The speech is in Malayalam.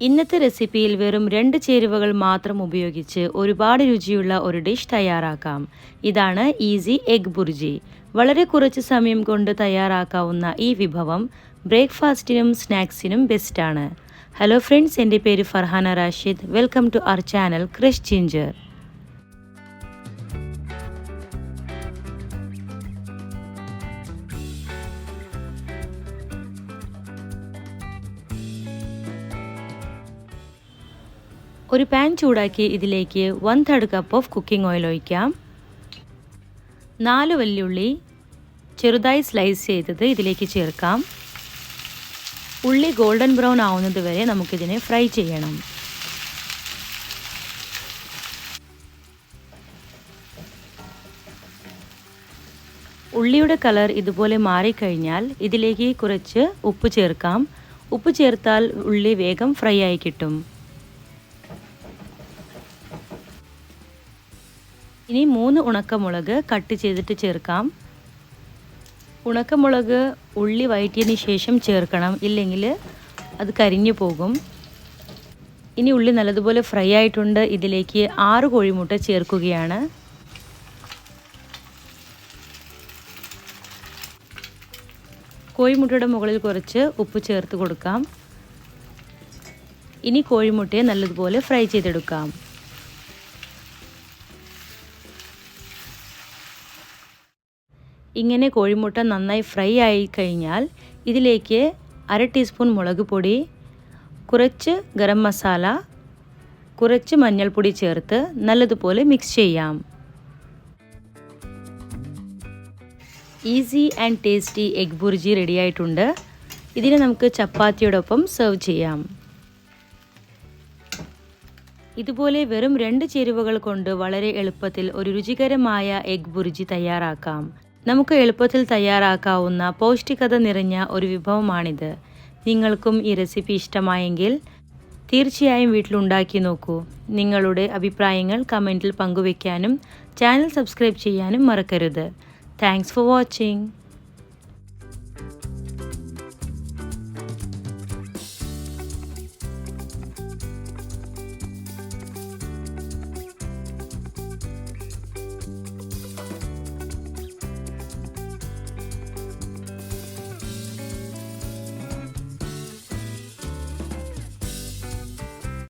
ഇന്നത്തെ റെസിപ്പിയിൽ വെറും രണ്ട് ചേരുവകൾ മാത്രം ഉപയോഗിച്ച് ഒരുപാട് രുചിയുള്ള ഒരു ഡിഷ് തയ്യാറാക്കാം. ഇതാണ് ഈസി എഗ് ബുർജി വളരെ കുറച്ച് സമയം കൊണ്ട് തയ്യാറാക്കാവുന്ന ഈ വിഭവം ബ്രേക്ക്ഫാസ്റ്റിനും സ്നാക്സിനും ബെസ്റ്റാണ് ഹലോ ഫ്രണ്ട്സ് എന്റെ പേര് Farhana Rashid. Welcome to our channel Krish ginger ഒരു പാൻ ചൂടാക്കി ഇതിലേക്ക് one third cup of cooking oil ഒഴിക്കാം. നാല് വല്ലുള്ളി ചെറുതായി സ്ലൈസ് ചെയ്തത് ഇതിലേക്ക് ചേർക്കാം. ഉള്ളി ഗോൾഡൻ ബ്രൗൺ ആവുന്നത് വരെ നമുക്കിതിനെ ഫ്രൈ ചെയ്യണം. ഉള്ളിയുടെ കളർ ഇതുപോലെ മാറിക്കഴിഞ്ഞാൽ ഇതിലേക്ക് കുറച്ച് ഉപ്പ് ചേർക്കാം. ഉപ്പ് ചേർത്താൽ ഉള്ളി വേഗം ഫ്രൈ ആയി കിട്ടും. ഇനി മൂന്ന് ഉണക്കമുളക് കട്ട് ചെയ്തിട്ട് ചേർക്കാം. ഉണക്കമുളക് ഉള്ളി വഴറ്റിയതിന് ശേഷം ചേർക്കണം. ഇല്ലെങ്കിൽ അത് കരിഞ്ഞു പോകും. ഇനി ഉള്ളി നല്ലതുപോലെ ഫ്രൈ ആയിട്ടുണ്ട്. ഇതിലേക്ക് ആറ് കോഴിമുട്ട ചേർക്കുകയാണ്. കോഴിമുട്ടയുടെ മുകളിൽ കുറച്ച് ഉപ്പ് ചേർത്ത് കൊടുക്കാം. ഇനി കോഴിമുട്ടയെ നല്ലതുപോലെ ഫ്രൈ ചെയ്തെടുക്കാം. ഇങ്ങനെ കോഴിമുട്ട നന്നായി ഫ്രൈ ആയി കഴിഞ്ഞാൽ ഇതിലേക്ക് അര ടീസ്പൂൺ മുളക് പൊടി കുറച്ച് ഗരം മസാല കുറച്ച് മഞ്ഞൾപ്പൊടി ചേർത്ത് നല്ലതുപോലെ മിക്സ് ചെയ്യാം. Easy and tasty egg bhurji റെഡിയായിട്ടുണ്ട് ഇതിനെ നമുക്ക് ചപ്പാത്തിയോടൊപ്പം സെർവ് ചെയ്യാം. ഇതുപോലെ വെറും രണ്ട് ചേരുവകൾ കൊണ്ട് വളരെ എളുപ്പത്തിൽ ഒരു രുചികരമായ എഗ് ബുർജി തയ്യാറാക്കാം. നമുക്ക് എളുപ്പത്തിൽ തയ്യാറാക്കാവുന്ന പൗഷ്ടികത നിറഞ്ഞ ഒരു വിഭവമാണിത്. നിങ്ങൾക്കും ഈ റെസിപ്പി ഇഷ്ടമായെങ്കിൽ തീർച്ചയായും വീട്ടിലുണ്ടാക്കി നോക്കൂ. നിങ്ങളുടെ അഭിപ്രായങ്ങൾ കമന്റിൽ പങ്കുവയ്ക്കാനും ചാനൽ സബ്സ്ക്രൈബ് ചെയ്യാനും മറക്കരുത്. Thanks for watching.